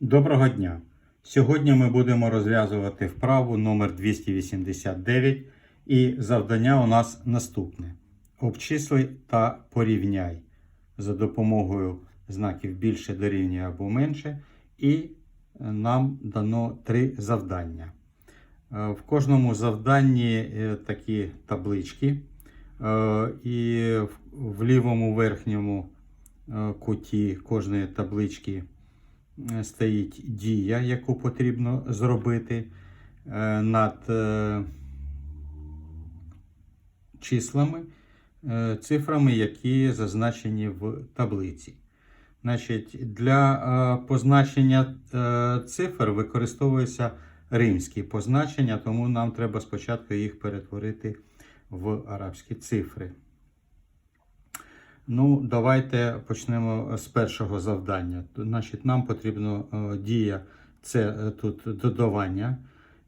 Доброго дня! Сьогодні ми будемо розв'язувати вправу номер 289 і завдання у нас наступне. Обчисли та порівняй за допомогою знаків більше дорівнює або менше, і нам дано три завдання. Е, В кожному завданні е, такі таблички, Е, і в- лівому верхньому е, куті кожної таблички е, стоїть дія, яку потрібно зробити е, над е, числами, е, цифрами, які зазначені в таблиці. Значить, для е, позначення е, цифр використовуються римські позначення, тому нам треба спочатку їх перетворити в арабські цифри. Ну, давайте почнемо з першого завдання. Значить, нам потрібно е, дія це е, тут додавання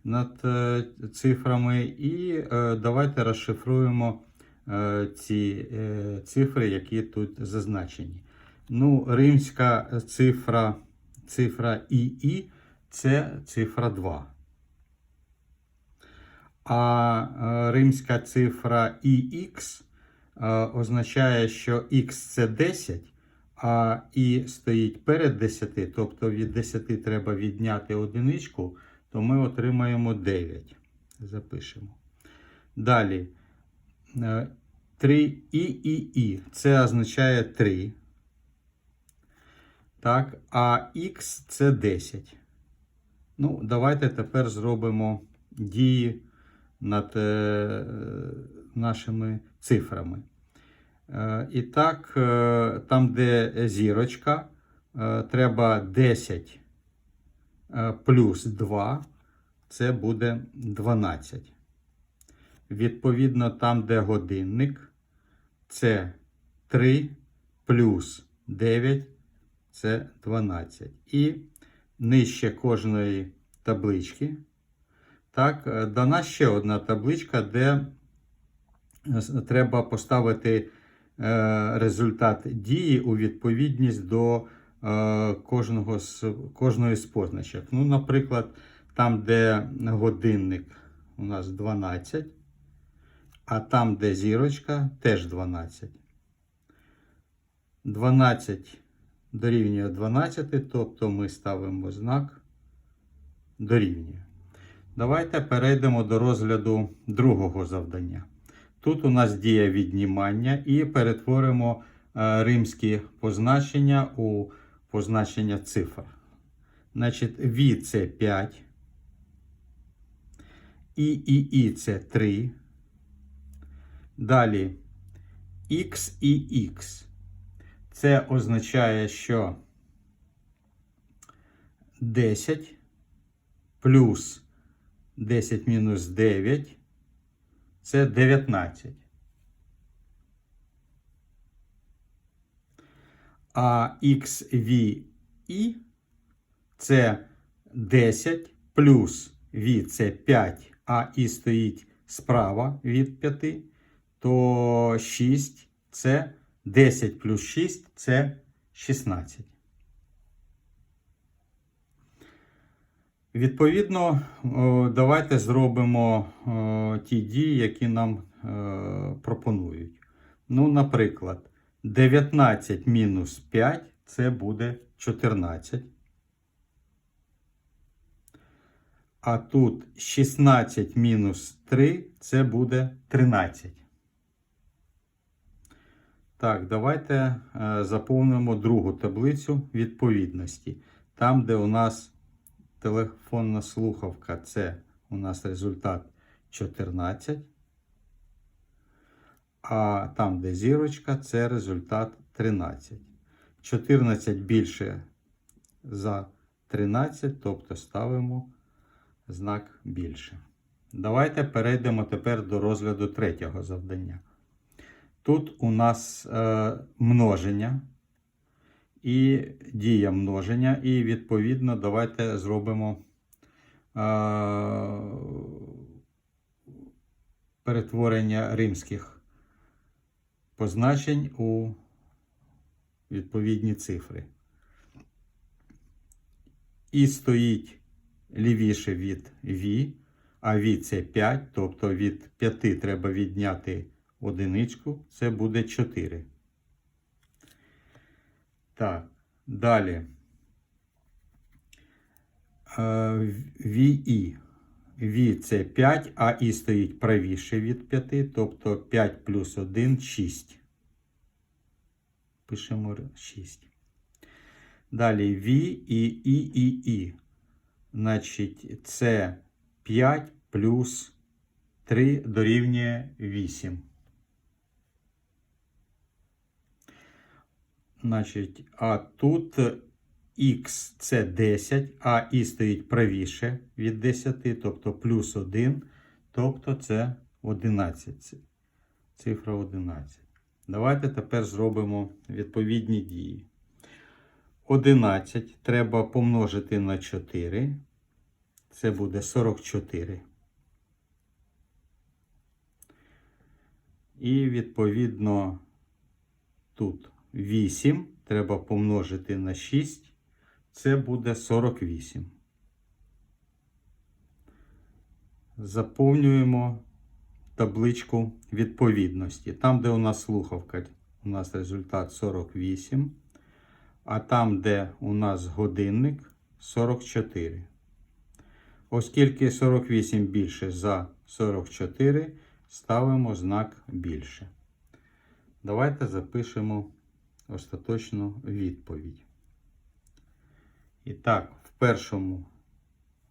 над е, цифрами, і е, давайте розшифруємо е, ці е, цифри, які тут зазначені. Ну, римська цифра, цифра ІІ це цифра 2. А е, римська цифра е, означає, що X це 10, а І стоїть перед 10, тобто від 10 треба відняти одиничку, то ми отримаємо 9. Запишемо. Далі 3 і і і це означає 3. Так, а Х це 10. Ну, давайте тепер зробимо дії над е, нашими цифрами. Е, і так, е, там, де зірочка, треба 10 е, плюс 2, це буде 12. Відповідно, там, де годинник, це 3 плюс 9, це 12. І нижче кожної таблички. Так, е, дана ще одна табличка, де е, треба поставити е, результат дії у відповідність до кожного з, кожної з позначок. Ну, наприклад, там, де годинник у нас 12, а там, де зірочка, теж 12. 12 дорівнює 12, тобто ми ставимо знак дорівнює. Давайте перейдемо до розгляду другого завдання. Тут у нас дія віднімання і перетворимо е, римські позначення у позначення цифр. Значить, V це 5, І і І це 3. Далі X і X. Це означає, що 10 плюс 10 мінус 9 це 19. А XVI це 10 плюс V це 5, а І стоїть справа від 5, то 6 це 10 плюс 6 це 16. Відповідно, давайте зробимо ті дії, які нам е, пропонують. Ну, наприклад, 19 мінус 5 це буде 14. А тут 16 мінус 3 це буде 13. Так, давайте е, заповнимо другу таблицю відповідності. Там, де у нас телефонна слухавка це у нас результат 14. А там, де зірочка, це результат 13. 14 більше за 13, тобто ставимо знак більше. Давайте перейдемо тепер до розгляду третього завдання. Тут у нас е, множення і дія множення, і відповідно давайте зробимо е, перетворення римських позначень у відповідні цифри. І стоїть лівіше від V, а V це 5, тобто від 5 треба відняти одиничку, це буде 4. Так, далі. Е, VI. V це 5, а І стоїть правіше від 5, тобто 5 плюс 1 6. Пишемо 6. Далі V і І, І, І. Значить, це 5 плюс 3 дорівнює 8. Значить, а тут Х це 10, а І стоїть правіше від 10, тобто плюс 1, тобто це 11. Цифра 11. Давайте тепер зробимо відповідні дії. 11 треба помножити на 4. Це буде 44. І відповідно тут 8 треба помножити на 6. Це буде 48. Заповнюємо табличку відповідності. Там, де у нас слухавка, у нас результат 48. А там, де у нас годинник 44. Оскільки 48 більше за 44, ставимо знак більше. Давайте запишемо остаточну відповідь. І так, в першому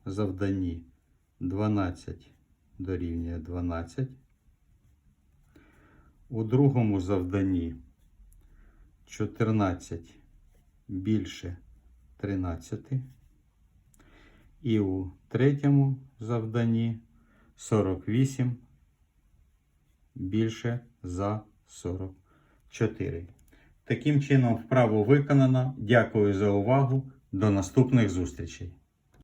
завданні 12 дорівнює 12. У другому завданні 14 більше 13. І у третьому завданні 48 більше за 44. Таким чином, вправо виконано. Дякую за увагу. До наступних зустрічей!